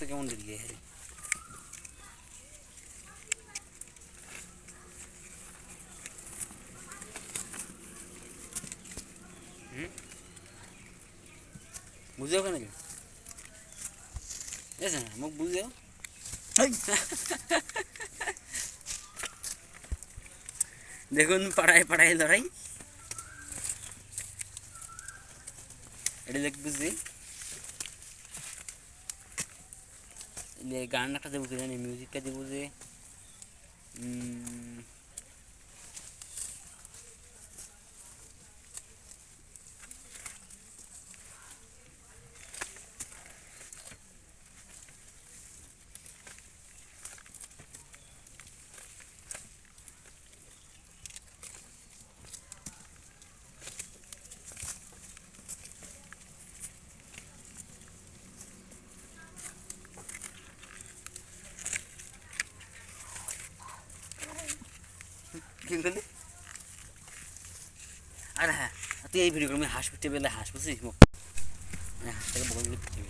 তো কেমন দিকে হ্যাঁ বুঝেও কেন এসে না মুখ বুঝেও দেখুন পাড়ায় পাড়ায় লড়াই। এটা দেখ বুঝলি গানটা দেবো কি জানি মিউজিকটা দেবো যে কি করলি আরে হ্যাঁ তুই এই ভিডিও আমি হাঁস পিটে পেলে হাঁস বুঝছিস মানে হাঁসটাকে বগল দিয়ে পিটে